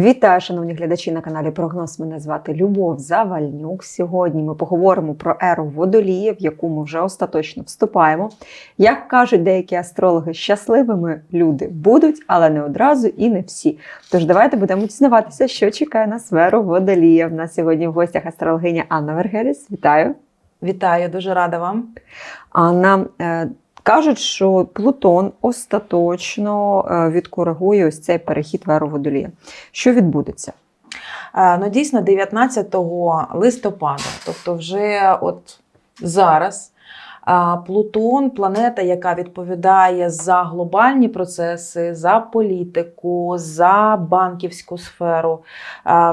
Вітаю, шановні глядачі на каналі Прогноз. Мене звати Любов Завальнюк. Сьогодні ми поговоримо про еру водолія, в яку ми вже остаточно вступаємо. Як кажуть деякі астрологи, щасливими люди будуть, але не одразу і не всі. Тож давайте будемо дізнаватися, що чекає на сферу водолія. В нас сьогодні в гостях астрологиня Анна Вергеріс. Вітаю! Вітаю, дуже рада вам. Анна. Кажуть, що Плутон остаточно е, відкоригує ось цей перехід в водолія. Що відбудеться? Е, Ну, дійсно, 19 листопада, тобто вже от зараз, Плутон, планета, яка відповідає за глобальні процеси, за політику, за банківську сферу,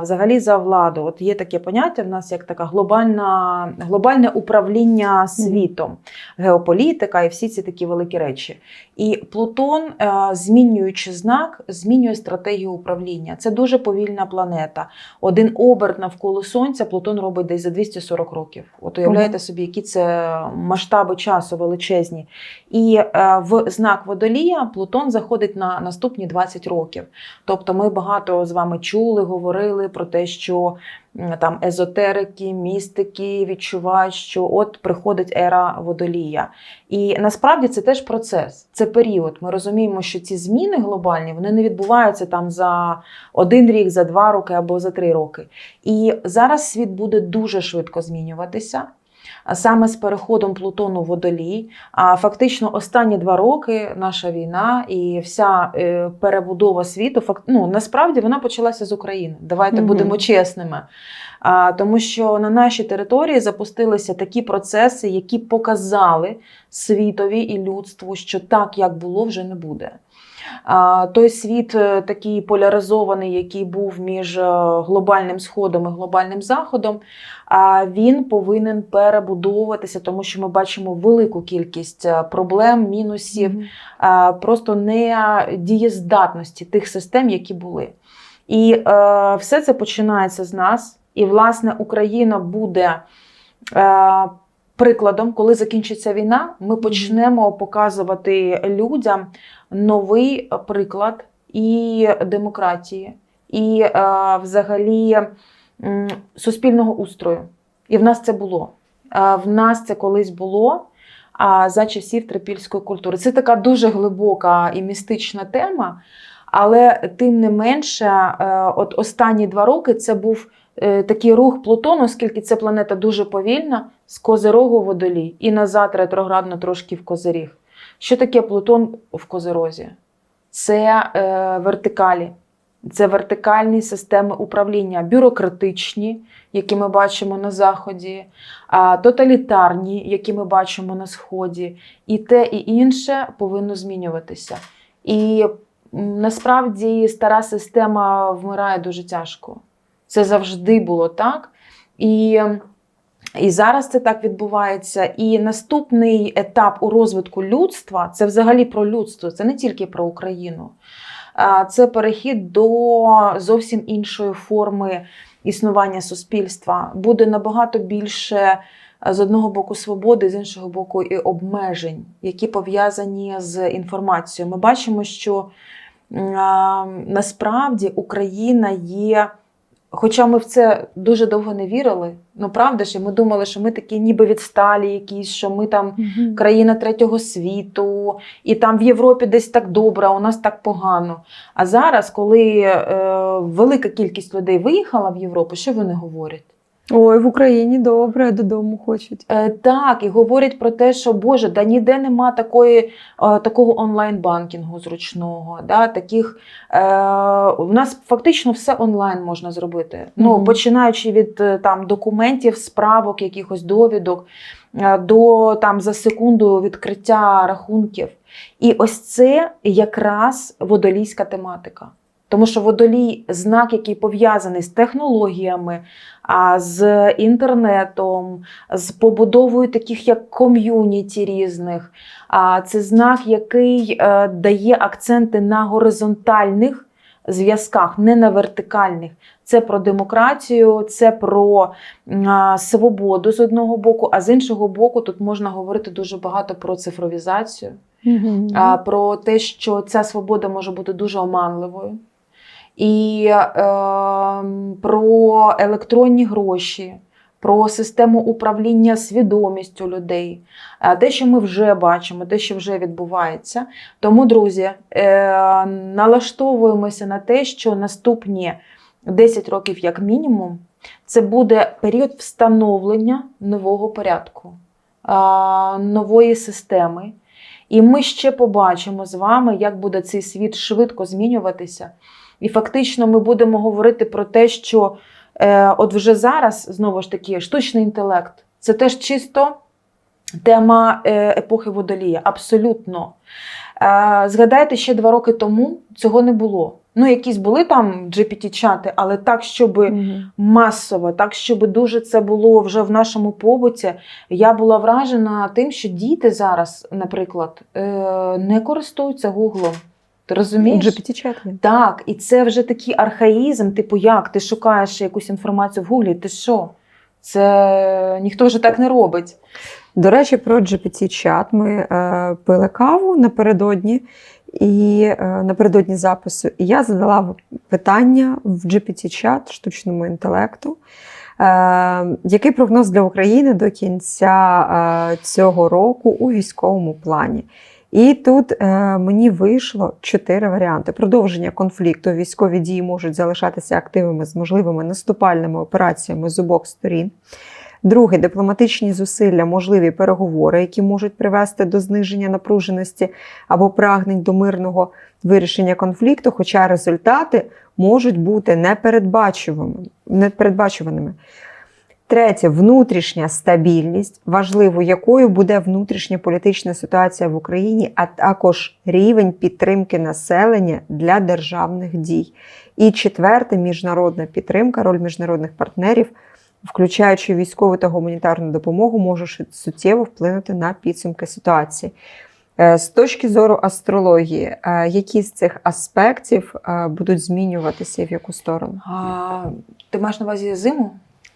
взагалі за владу. От є таке поняття в нас як така глобальна, глобальне управління світом, геополітика і всі ці такі великі речі. І Плутон, е, змінюючи знак, змінює стратегію управління. Це дуже повільна планета. Один оберт навколо Сонця Плутон робить десь за 240 років. От уявляєте собі, які це масштаби часу величезні. І е, в знак водолія Плутон заходить на наступні 20 років. Тобто ми багато з вами чули, говорили про те, що там езотерики, містики відчувають, що от приходить ера водолія. І насправді це теж процес, це період. Ми розуміємо, що ці зміни глобальні вони не відбуваються там за один рік, за два роки або за три роки. І зараз світ буде дуже швидко змінюватися. Саме з переходом Плутону в водолій. А фактично останні два роки наша війна і вся е, перебудова світу, ну, насправді вона почалася з України. Давайте Мгм. будемо чесними. А, тому що на нашій території запустилися такі процеси, які показали світові і людству, що так, як було, вже не буде. Той світ е, такий поляризований, який був між е, глобальним сходом і глобальним заходом, він повинен перебудовуватися, тому що ми бачимо велику кількість е, проблем, мінусів, а, просто недієздатності тих систем, які були. І е, все це починається з нас. І, власне, Україна буде е, прикладом, коли закінчиться війна, ми почнемо показувати людям новий приклад і демократії, і е, взагалі суспільного устрою. І в нас це було. Е, в нас це колись було. За часів трипільської культури. Це така дуже глибока і містична тема, але тим не менше, е, от останні два роки це був е, такий рух Плутону, оскільки ця планета дуже повільна, з Козирогу водолій і назад ретроградно трошки в Козиріг. Що таке Плутон в Козирозі? Це е, вертикалі, це вертикальні системи управління, бюрократичні, які ми бачимо на Заході, а, тоталітарні, які ми бачимо на Сході, і те, і інше повинно змінюватися. І насправді стара система вмирає дуже тяжко. Це завжди було так. І, і зараз це так відбувається. І наступний етап у розвитку людства це взагалі про людство, це не тільки про Україну. Це перехід до зовсім іншої форми існування суспільства. Буде набагато більше з одного боку свободи, з іншого боку, і обмежень, які пов'язані з інформацією. Ми бачимо, що насправді Україна є. Хоча ми в це дуже довго не вірили, ну правда ж, і ми думали, що ми такі ніби відсталі, якісь, що ми там країна третього світу, і там в Європі десь так добре, а у нас так погано. А зараз, коли е, велика кількість людей виїхала в Європу, що вони говорять? Ой, в Україні добре, додому хочуть. Е, так, і говорять про те, що Боже, да ніде нема такої, е, такого онлайн-банкінгу зручного. Да, таких, е, у нас фактично все онлайн можна зробити. Ну, починаючи від е, там, документів, справок, якихось довідок, е, до там, за секунду відкриття рахунків. І ось це якраз водолійська тематика. Тому що водолій знак, який пов'язаний з технологіями, з інтернетом, з побудовою таких як ком'юніті різних. Це знак, який е, дає акценти на горизонтальних зв'язках, не на вертикальних. Це про демократію, це про свободу з одного боку, а з іншого боку, тут можна говорити дуже багато про цифровізацію, про те, що ця свобода може бути дуже оманливою. І е, про електронні гроші, про систему управління свідомістю людей, е, те, що ми вже бачимо, те, що вже відбувається. Тому, друзі, е, налаштовуємося на те, що наступні 10 років, як мінімум, це буде період встановлення нового порядку, е, нової системи. І ми ще побачимо з вами, як буде цей світ швидко змінюватися. І фактично ми будемо говорити про те, що е, от вже зараз, знову ж таки, штучний інтелект це теж чисто тема е, епохи водолія. Абсолютно. Е, згадайте, ще два роки тому цього не було. Ну, якісь були там GPT-чати, але так, щоб масово, так, щоб дуже це було вже в нашому побуті. Я була вражена тим, що діти зараз, наприклад, е, не користуються Гуглом. Ти розумієш? GPT-чат. Так, і це вже такий архаїзм, типу, як ти шукаєш якусь інформацію в Гуглі, ти що? Це ніхто вже так не робить. До речі, про GPT-чат ми е, пили каву напередодні і е, напередодні запису. І я задала питання в GPT-чат штучному інтелекту. Е, який прогноз для України до кінця е, цього року у військовому плані? І тут е, мені вийшло чотири варіанти: продовження конфлікту. Військові дії можуть залишатися активними з можливими наступальними операціями з обох сторін. Друге, дипломатичні зусилля, можливі переговори, які можуть привести до зниження напруженості або прагнень до мирного вирішення конфлікту, хоча результати можуть бути непередбачуваними. Третє внутрішня стабільність, важливо, якою буде внутрішня політична ситуація в Україні, а також рівень підтримки населення для державних дій. І четверте міжнародна підтримка, роль міжнародних партнерів, включаючи військову та гуманітарну допомогу, може суттєво вплинути на підсумки ситуації. Е, З точки зору астрології, е, які з цих аспектів е, будуть змінюватися і в яку сторону? А, ти маєш на увазі зиму?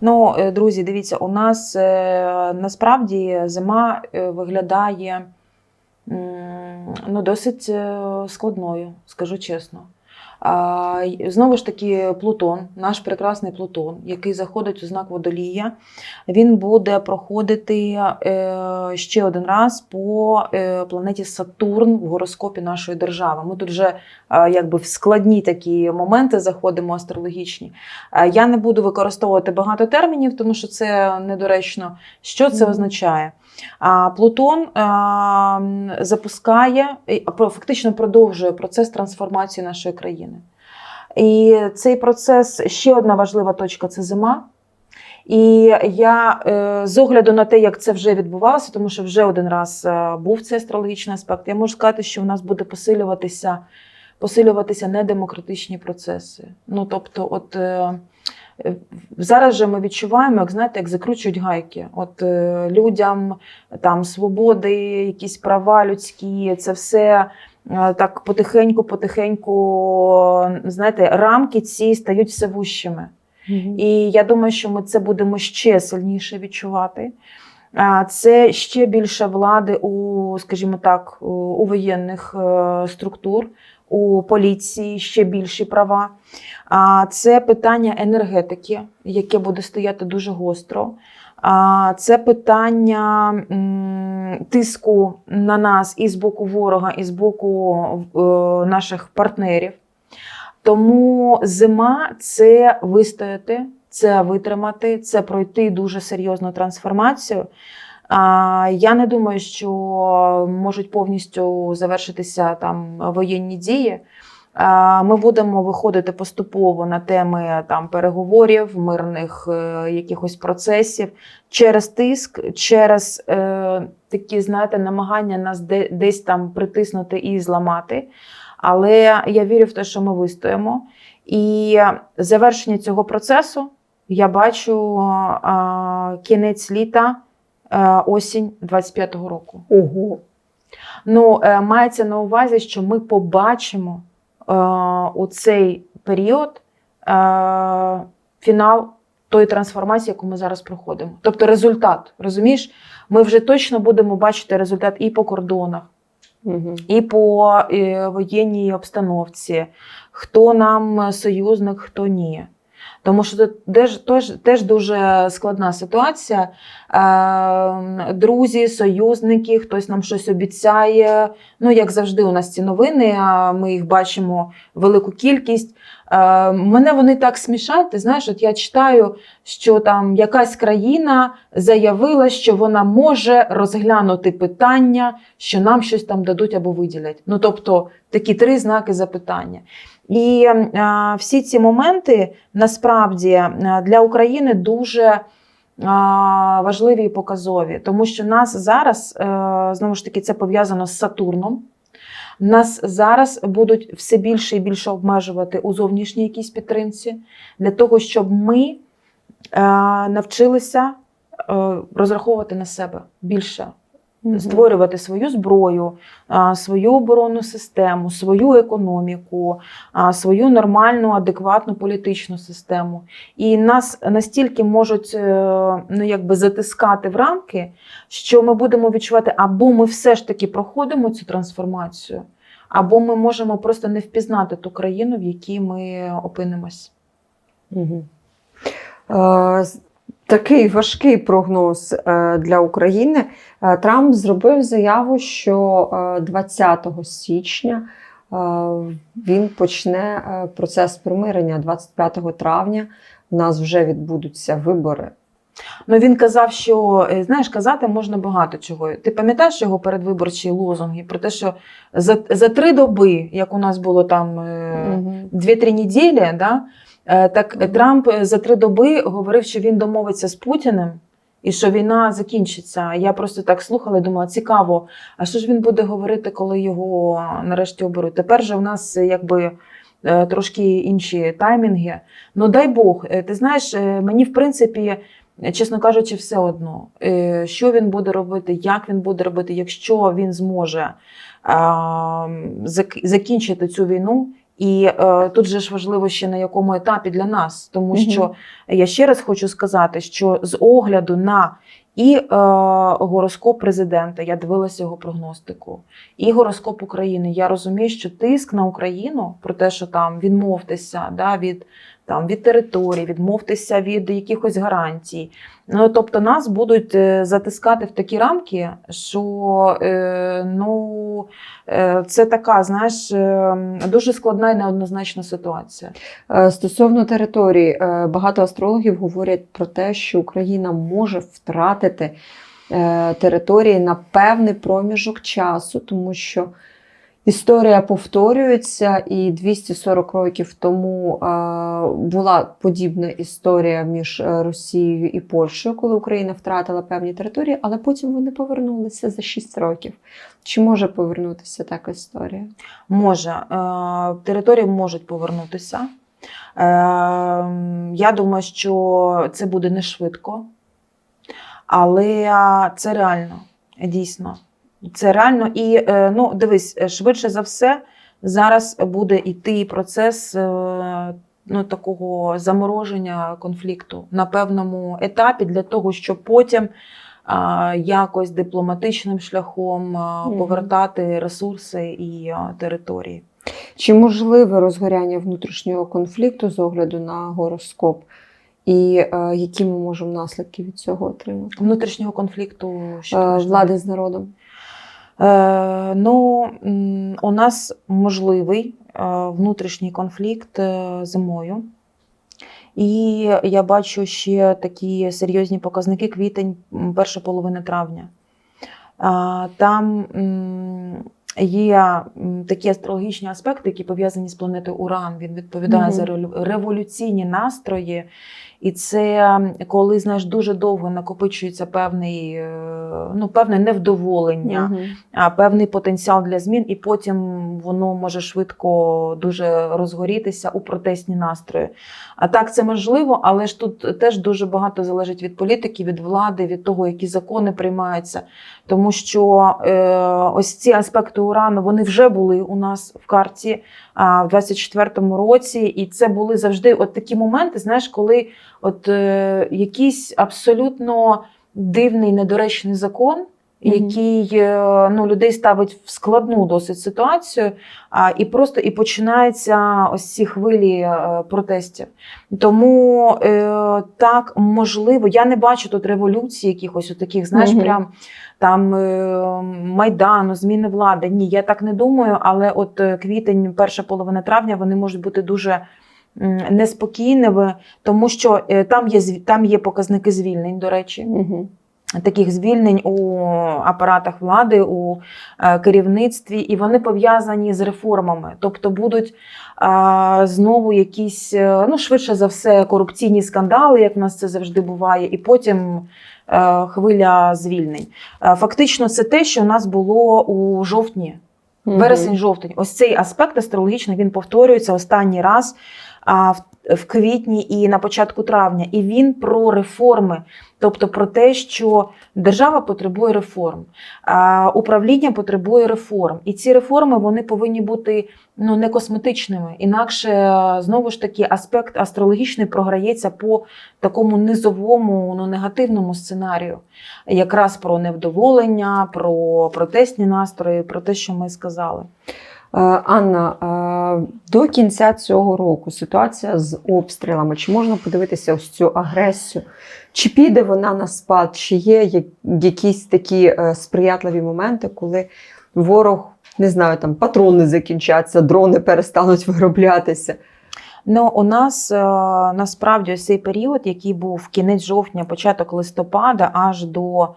Ну, е, друзі, дивіться, у нас е, насправді зима е, виглядає ну, досить складною, скажу чесно. Знову ж таки, Плутон, наш прекрасний Плутон, який заходить у знак водолія, він буде проходити е, ще один раз по е, планеті Сатурн в гороскопі нашої держави. Ми тут вже якби в складні такі моменти заходимо астрологічні. Е, Я не буду використовувати багато термінів, тому що це недоречно. Що це означає? Плутон запускає, фактично продовжує процес трансформації нашої країни. І цей процес ще одна важлива точка це зима. І я е, з огляду на те, як це вже відбувалося, тому що вже один раз е, був цей астрологічний аспект, я можу сказати, що в нас буде посилюватися, посилюватися недемократичні процеси. Ну тобто, от е, зараз же ми відчуваємо, як знаєте, як закручують гайки. От е, людям там свободи, якісь права людські, це все. е, Так потихеньку, потихеньку, знаєте, рамки ці стають все вущими. І я думаю, що ми це будемо ще сильніше відчувати. Це ще більше влади у, скажімо так, у- воєнних е, структур, у поліції ще більші права. Це питання енергетики, яке буде стояти дуже гостро. Це питання тиску на нас і з боку ворога, і з боку е, наших партнерів. Тому зима це вистояти, це витримати, це пройти дуже серйозну трансформацію. А, Я не думаю, що можуть повністю завершитися там воєнні дії. Ми будемо виходити поступово на теми там переговорів, мирних е, якихось процесів через тиск, через е, такі, знаєте, намагання нас де, десь там притиснути і зламати. Але я вірю в те, що ми вистоїмо. І завершення цього процесу я бачу а, кінець літа, а, осінь 25-го року. Ого. Ну, е, мається на увазі, що ми побачимо е, у цей період е, фінал тої трансформації, яку ми зараз проходимо. Тобто результат, розумієш? Ми вже точно будемо бачити результат і по кордонах, Угу. і по е, воєнній обстановці, хто нам союзник, хто ні. Тому що це теж, теж, теж дуже складна ситуація. Е, друзі, союзники, хтось нам щось обіцяє. Ну, як завжди, у нас ці новини, а ми їх бачимо велику кількість. Е, мене вони так смішать. Ти знаєш, от я читаю, що там якась країна заявила, що вона може розглянути питання, що нам щось там дадуть або виділять. Ну, тобто такі три знаки запитання. І всі ці моменти насправді для України дуже важливі і показові, тому що нас зараз, е, знову ж таки, це пов'язано з Сатурном. Нас зараз будуть все більше і більше обмежувати у зовнішній якійсь підтримці, для того, щоб ми е, навчилися е, розраховувати на себе більше, створювати свою зброю, свою оборонну систему, свою економіку, свою нормальну, адекватну політичну систему. І нас настільки можуть е, ну, якби затискати в рамки, що ми будемо відчувати, або ми все ж таки проходимо цю трансформацію, або ми можемо просто не впізнати ту країну, в якій ми опинимось. Угу. Такий важкий прогноз е, для України. Е, Трамп зробив заяву, що е, 20 січня е, він почне процес примирення. 25 травня у нас вже відбудуться вибори. Ну він казав, що знаєш, казати можна багато чого. Ти пам'ятаєш його передвиборчі лозунги про те, що за, за три доби, як у нас було там е, Мгм. дві-три неділі, да, е, так. Трамп е, за три доби говорив, що він домовиться з Путіним і що війна закінчиться. Я просто так слухала і думала, цікаво, а що ж він буде говорити, коли його нарешті оберуть? Тепер же в нас е, якби. Трошки інші таймінги. Ну дай Бог, ти знаєш, мені в принципі, чесно кажучи, все одно, що він буде робити, як він буде робити, якщо він зможе закінчити цю війну. І е, тут же ж важливо ще на якому етапі для нас, тому Мгм. що я ще раз хочу сказати, що з огляду на і е, гороскоп президента, я дивилася його прогностику, і гороскоп України. Я розумію, що тиск на Україну про те, що там відмовтеся да, від, там, від території, відмовтеся від якихось гарантій. Ну, тобто нас будуть е, затискати в такі рамки, що е, ну, е, це така, знаєш, е, дуже складна і неоднозначна ситуація. Е, Стосовно території, е, багато астрологів говорять про те, що Україна може втратити території на певний проміжок часу, тому що історія повторюється, і 240 років тому була подібна історія між е, Росією і Польщею, коли Україна втратила певні території, але потім вони повернулися за 6 років. Чи може повернутися така історія? Може, е, території можуть повернутися. Е, Я думаю, що це буде не швидко, але це реально, дійсно. Це реально. І е, ну, дивись, е, швидше за все, зараз буде йти процес е, ну, такого замороження конфлікту на певному етапі для того, щоб потім а, якось дипломатичним шляхом повертати ресурси і а, території. Чи можливе розгоряння внутрішнього конфлікту з огляду на гороскоп? І е, які ми можемо наслідки від цього отримати? Внутрішнього конфлікту що Е, влади з народом. Е, ну, у нас можливий е, внутрішній конфлікт е, зимою. І я бачу ще такі серйозні показники квітень, перша половина травня. Там є такі астрологічні аспекти, які пов'язані з планетою Уран. Він відповідає Мгм. за револю- революційні настрої І це коли знаєш дуже довго накопичується певний, е, ну, певне невдоволення, а, певний потенціал для змін, і потім воно може швидко дуже розгорітися у протестні настрої. А так це можливо, але ж тут теж дуже багато залежить від політики, від влади, від того, які закони приймаються. Тому що е, ось ці аспекти урану вони вже були у нас в карті в 24-му році, і це були завжди от такі моменти, знаєш, коли от е, якийсь абсолютно дивний недоречний закон. Мгм. Який е, ну, людей ставить в складну досить ситуацію, а, і просто і починаються ось ці хвилі е, протестів. Тому е, так можливо, я не бачу тут революції, якихось таких, знаєш, Мгм. прям там е, майдану, зміни влади. Ні, я так не думаю. Але от е, квітень, перша половина травня, вони можуть бути дуже неспокійними, тому що е, там є там є показники звільнень, до речі Мгм. таких звільнень у апаратах влади, у керівництві, і вони пов'язані з реформами. Тобто будуть е, знову якісь, ну швидше за все, корупційні скандали, як в нас це завжди буває, і потім хвиля звільнень. Е, Фактично, це те, що у нас було у жовтні. Вересень-жовтень. Ось цей аспект астрологічний він повторюється останній раз в, в квітні і на початку травня. І він про реформи, тобто про те, що держава потребує реформ, а, управління потребує реформ. І ці реформи вони повинні бути ну, не косметичними. Інакше е, знову ж таки аспект астрологічний програється по такому низовому, ну, негативному сценарію якраз про невдоволення, про протестні настрої, про те, що ми сказали. Е, Анна, е, до кінця цього року ситуація з обстрілами, чи можна подивитися ось цю агресію? Чи піде вона на спад, чи є якісь такі е, сприятливі моменти, коли ворог, не знаю, там патрони закінчаться, дрони перестануть вироблятися? Ну, у нас насправді ось цей період, який був кінець жовтня, початок листопада, аж до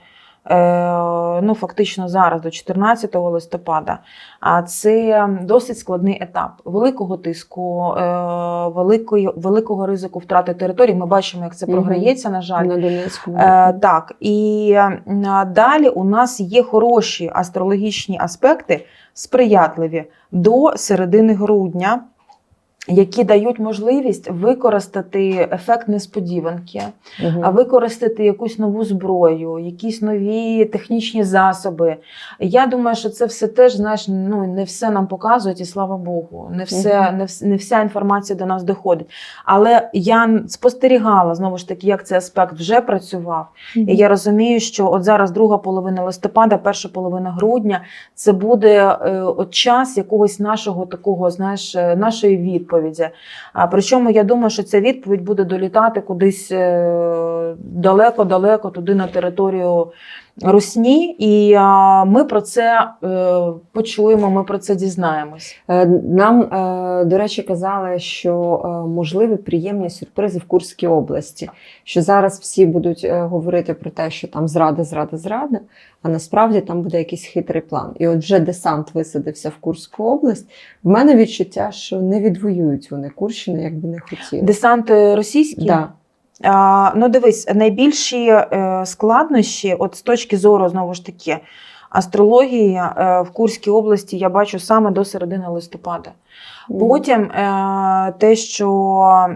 ну, фактично зараз, до 14 листопада. А це досить складний етап великого тиску, е, великої, великого ризику втрати території. Ми бачимо, як це програється, на жаль. На Донецькому? Е, так, і далі у нас є хороші астрологічні аспекти, сприятливі до середини грудня, які дають можливість використати ефект несподіванки, а використати якусь нову зброю, якісь нові технічні засоби. Я думаю, що це все теж знаєш, ну не все нам показують, і слава Богу, не все, Мгм. не, вс- не вся інформація до нас доходить. Але я спостерігала знову ж таки, як цей аспект вже працював. І я розумію, що от зараз друга половина листопада, перша половина грудня це буде е, от час якогось нашого такого, знаєш, е, нашої відповіді. А причому я думаю, що ця відповідь буде долітати кудись е, далеко-далеко туди на територію Русні, і а, ми про це е, почуємо, ми про це дізнаємось. Е, Нам, е, до речі, казали, що е, можливі приємні сюрпризи в Курській області. Що зараз всі будуть е, говорити про те, що там зрада, зрада, зрада, а насправді там буде якийсь хитрий план. І от вже десант висадився в Курську область. В мене відчуття, що не відвоюють вони Курщину, як би не хотіли. Десант російський. Да. Ну, дивись, найбільші е, складнощі, от з точки зору, знову ж таки, астрології е, в Курській області я бачу саме до середини листопада. Потім е, те, що.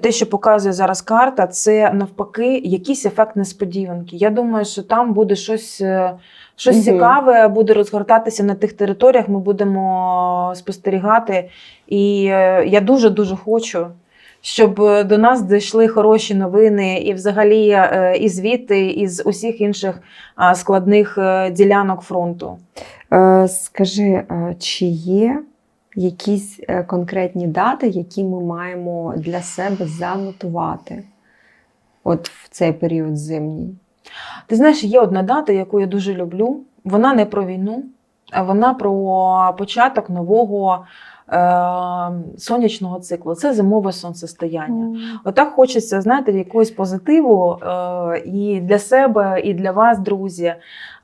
Те, що показує зараз карта, це навпаки якийсь ефект несподіванки. Я думаю, що там буде щось, щось Мгм. цікаве, буде розгортатися на тих територіях. Ми будемо спостерігати. І я дуже дуже хочу, щоб е, до нас дійшли хороші новини, і взагалі е, і звідти, і з усіх інших складних е, ділянок фронту. Скажи, чи є якісь конкретні дати, які ми маємо для себе занотувати от в цей період зимній? Ти знаєш, є одна дата, яку я дуже люблю. Вона не про війну, а вона про початок нового сонячного циклу це зимове сонцестояння. Отак хочеться, знаєте, якогось позитиву е, і для себе, і для вас, друзі.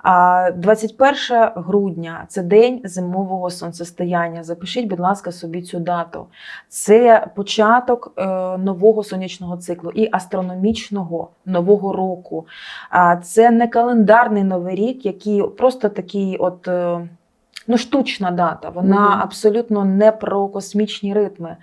А 21 грудня це день зимового сонцестояння. Запишіть, будь ласка, собі цю дату. Це початок е, нового сонячного циклу і астрономічного нового року. Це не календарний новий рік, який просто такий, от. Ну, штучна дата, вона Мгм. абсолютно не про космічні ритми.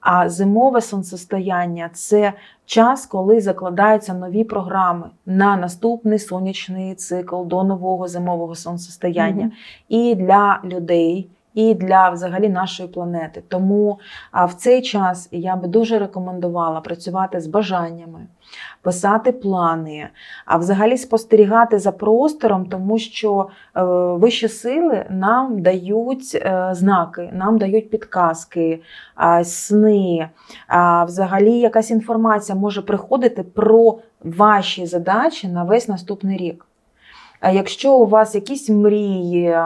А зимове сонцестояння це час, коли закладаються нові програми на наступний сонячний цикл до нового зимового сонцестояння Мгм. і для людей, і для взагалі нашої планети. Тому в цей час я би дуже рекомендувала працювати з бажаннями, писати плани, а взагалі спостерігати за простором, тому що е, вищі сили нам дають е, знаки, нам дають підказки, сни. Взагалі, якась інформація може приходити про ваші задачі на весь наступний рік. Якщо у вас якісь мрії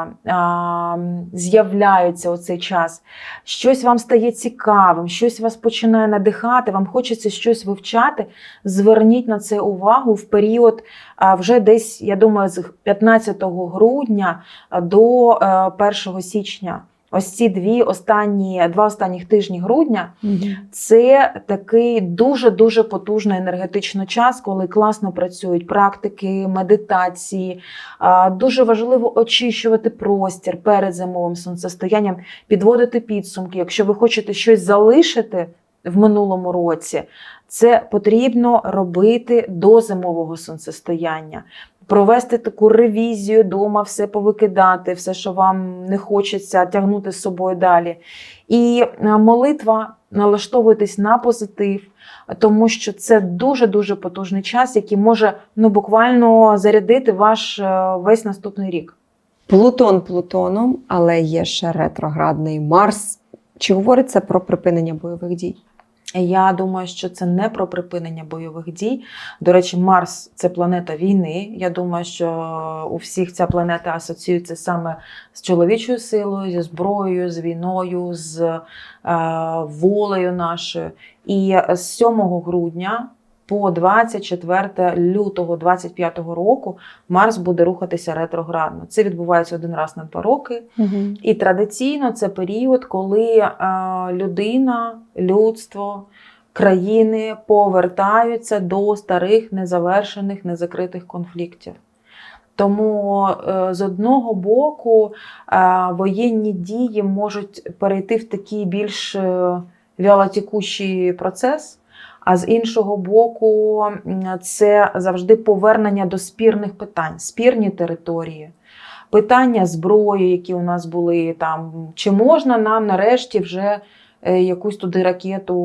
з'являються у цей час, щось вам стає цікавим, щось вас починає надихати, вам хочеться щось вивчати, зверніть на це увагу в період вже десь, я думаю, з 15 грудня до е, 1 січня. Ось ці дві останні, два останніх тижні грудня це такий дуже дуже потужний енергетичний час, коли класно працюють практики, медитації. Дуже важливо очищувати простір перед зимовим сонцестоянням, підводити підсумки. Якщо ви хочете щось залишити в минулому році, це потрібно робити до зимового сонцестояння. Провести таку ревізію вдома, все повикидати, все, що вам не хочеться, тягнути з собою далі. І е, молитва налаштовуйтесь на позитив, тому що це дуже дуже потужний час, який може ну буквально зарядити ваш е, весь наступний рік. Плутон Плутоном, але є ще ретроградний Марс. Чи говориться про припинення бойових дій? Я думаю, що це не про припинення бойових дій. До речі, Марс це планета війни. Я думаю, що у всіх ця планета асоціюється саме з чоловічою силою, зі зброєю, з війною, з е, волею нашою. І з 7 грудня по 24 лютого 25 року Марс буде рухатися ретроградно. Це відбувається один раз на два роки. І традиційно це період, коли е, людина, людство, країни повертаються до старих незавершених, незакритих конфліктів. Тому е, з одного боку е, воєнні дії можуть перейти в такий більш вялотікущий процес. А з іншого боку, це завжди повернення до спірних питань, спірні території, питання зброї, які у нас були там. Чи можна нам нарешті вже якусь туди ракету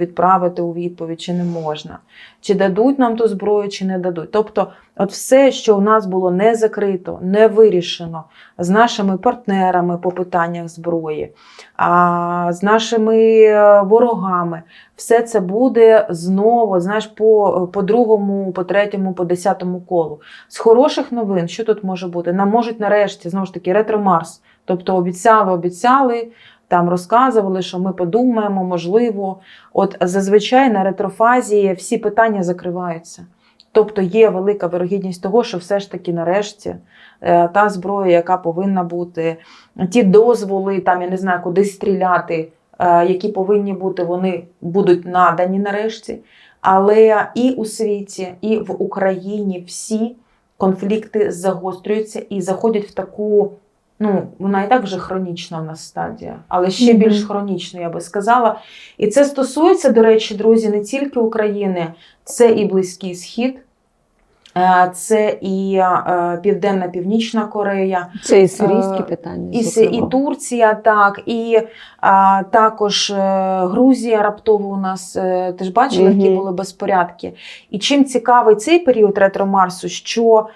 відправити у відповідь, чи не можна? Чи дадуть нам ту зброю, чи не дадуть? Тобто, от все, що у нас було не закрито, не вирішено з нашими партнерами по питаннях зброї, а з нашими е, ворогами, все це буде знову, знаєш, по, по другому, по третьому, по десятому колу. З хороших новин, що тут може бути? Нам можуть нарешті знову ж таки ретро Марс. Тобто обіцяли, обіцяли, там розказували, що ми подумаємо, можливо. От зазвичай на ретрофазі всі питання закриваються. Тобто є велика вирогідність того, що все ж таки нарешті е, та зброя, яка повинна бути, ті дозволи, там я не знаю, куди стріляти, е, які повинні бути, вони будуть надані нарешті. Але і у світі, і в Україні всі конфлікти загострюються і заходять в таку. Ну, вона і так вже хронічна в нас стадія, але ще Мгм. більш хронічна, я би сказала. І це стосується, до речі, друзі, не тільки України, це і Близький Схід, е, це і е, Південна Північна Корея, Це і сирійські Е, питання. і, зокрема. і Турція, так, і а, також Грузія раптово у нас ти ж бачила, які були безпорядки. І чим цікавий цей період ретро Марсу, що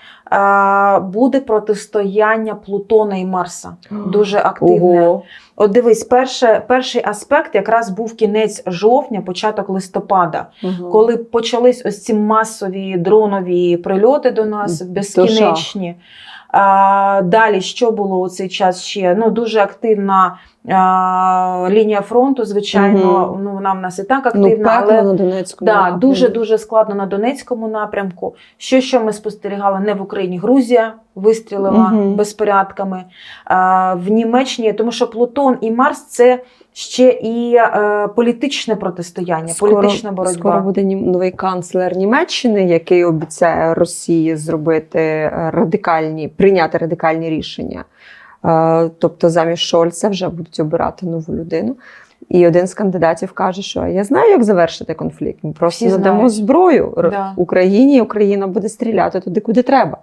буде протистояння Плутона і Марса дуже активне. Ого. От дивись, перше, перший аспект якраз був кінець жовтня, початок листопада, Ага. коли почались ось ці масові дронові прильоти до нас, безкінечні. А, далі, що було у цей час ще? Ну, дуже активна а, лінія фронту, звичайно. Мгм. Ну, вона в нас і так Ну, активна, пекло але на Донецькому. Да, дуже дуже складно на Донецькому напрямку. Що що ми спостерігали не в Україні? Грузія вистрілила Мгм. безпорядками а, в Німеччині, тому що Плутон і Марс це ще і е, політичне протистояння, політична боротьба. Скоро буде новий канцлер Німеччини, який обіцяє Росії зробити е, радикальні, прийняти радикальні рішення. Е, Тобто замість Шольца вже будуть обирати нову людину. І один з кандидатів каже, що я знаю, як завершити конфлікт. Ми просто Всі надамо зброю Да. Україні, і Україна буде стріляти туди, куди треба.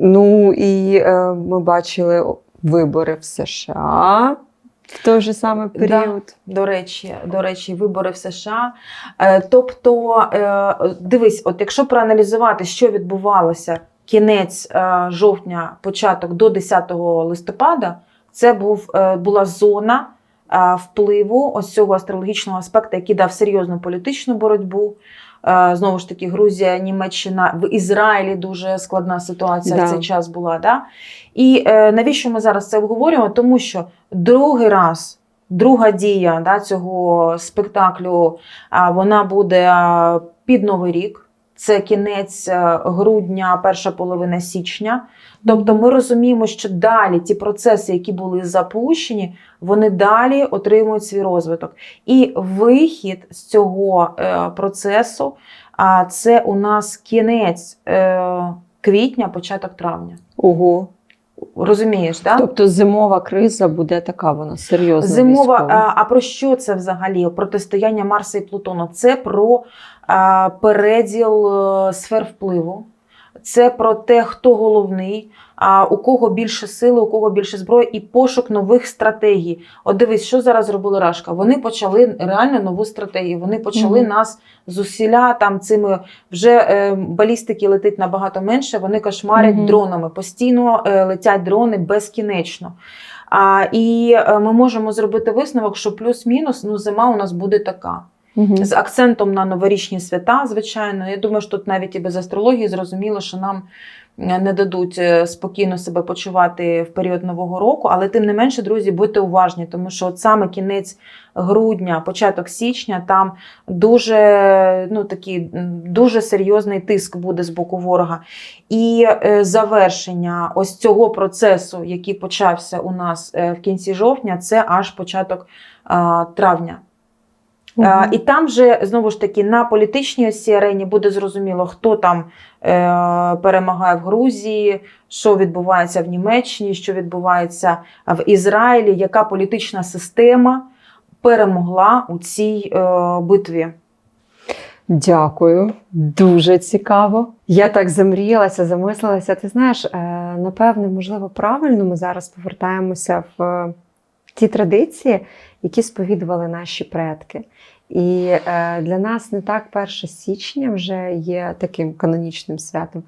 Ну і е, ми бачили вибори в США в той же самий Да. період. До речі, до речі, вибори в США. Е, Тобто, е, дивись, от якщо проаналізувати, що відбувалося кінець е, жовтня, початок до 10 листопада, це був, е, була зона е, впливу ось цього астрологічного аспекту, який дав серйозну політичну боротьбу. Е, Знову ж таки, Грузія, Німеччина, в Ізраїлі дуже складна ситуація Да. в цей час була. Да? І е, навіщо ми зараз це обговорюємо? Тому що другий раз, друга дія да, цього спектаклю, вона буде під Новий рік. Це кінець е, грудня, перша половина січня. Тобто ми розуміємо, що далі ті процеси, які були запущені, вони далі отримують свій розвиток. І вихід з цього е, процесу а, це у нас кінець е, квітня, початок травня. Ого. Розумієш, так? Тобто зимова криза буде така, вона серйозна. Зимова, військова. а, а про що це взагалі? Протистояння Марса і Плутона? Це про а, переділ е, сфер впливу, це про те, хто головний, а, у кого більше сили, у кого більше зброї, і пошук нових стратегій. От дивись, що зараз зробили Рашка? Вони почали реально нову стратегію. Вони почали Мгм. нас з там цими вже е, балістики летить набагато менше. Вони кошмарять Мгм. дронами. Постійно е, летять дрони безкінечно. А, і е, ми можемо зробити висновок, що плюс-мінус ну, зима у нас буде така. Мгм. З акцентом на новорічні свята, звичайно. Я думаю, що тут навіть і без астрології зрозуміло, що нам е, не дадуть е, спокійно себе почувати в період нового року. Але тим не менше, друзі, будьте уважні, тому що от саме кінець грудня, початок січня, там дуже, ну, такий, дуже серйозний тиск буде з боку ворога. І е, завершення ось цього процесу, який почався у нас в кінці жовтня, це аж початок травня. Е, Мгм. І там вже знову ж таки на політичній ось цій арені буде зрозуміло, хто там е, перемагає в Грузії, що відбувається в Німеччині, що відбувається в Ізраїлі, яка політична система перемогла у цій е, битві. Дякую, дуже цікаво. Я так замріялася, замислилася. Ти знаєш, е, напевне, можливо, правильно ми зараз повертаємося в ті традиції, які сповідували наші предки. І е, для нас не так 1 січня вже є таким канонічним святом,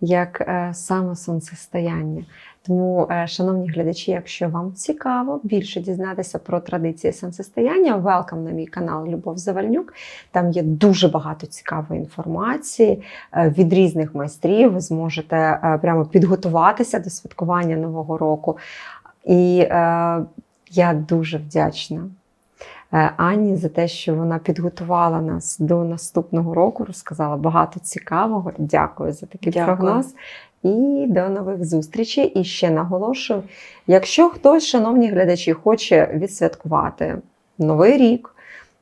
як е, саме сонцестояння. Тому, е, шановні глядачі, якщо вам цікаво більше дізнатися про традиції сонцестояння, велкам на мій канал Любов Завальнюк. Там є дуже багато цікавої інформації е, від різних майстрів. Ви зможете е, прямо підготуватися до святкування Нового року. І е, я дуже вдячна Анні Ані за те, що вона підготувала нас до наступного року, розказала багато цікавого. Дякую за такий Дякую. прогноз. І до нових зустрічей. І ще наголошую: якщо хтось, шановні глядачі, хоче відсвяткувати Новий рік е,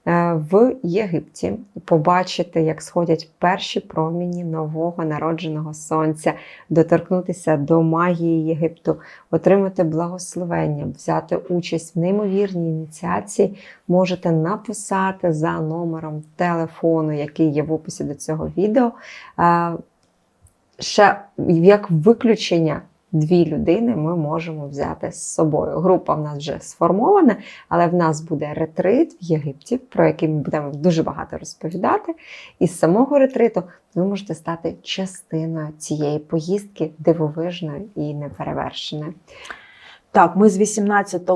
в Єгипті, побачити, як сходять перші проміні нового народженого сонця, доторкнутися до магії Єгипту, отримати благословення, взяти участь в неймовірній ініціації, можете написати за номером телефону, який є в описі до цього відео. Е, Ще як виключення дві людини ми можемо взяти з собою. Група в нас вже сформована, але в нас буде ретрит в Єгипті, про який ми будемо дуже багато розповідати. І з самого ретриту ви можете стати частиною цієї поїздки дивовижної і неперевершеної. Так, ми з 18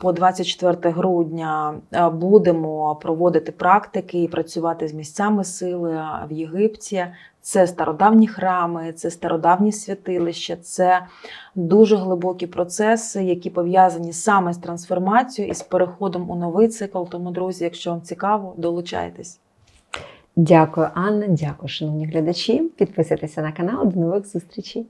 по 24 грудня е, будемо проводити практики і працювати з місцями сили в Єгипті. Це стародавні храми, це стародавні святилища, це дуже глибокі процеси, які пов'язані саме з трансформацією і з переходом у новий цикл. Тому, друзі, якщо вам цікаво, долучайтесь. Дякую, Анна. Дякую, шановні глядачі. Підписуйтеся на канал. До нових зустрічей.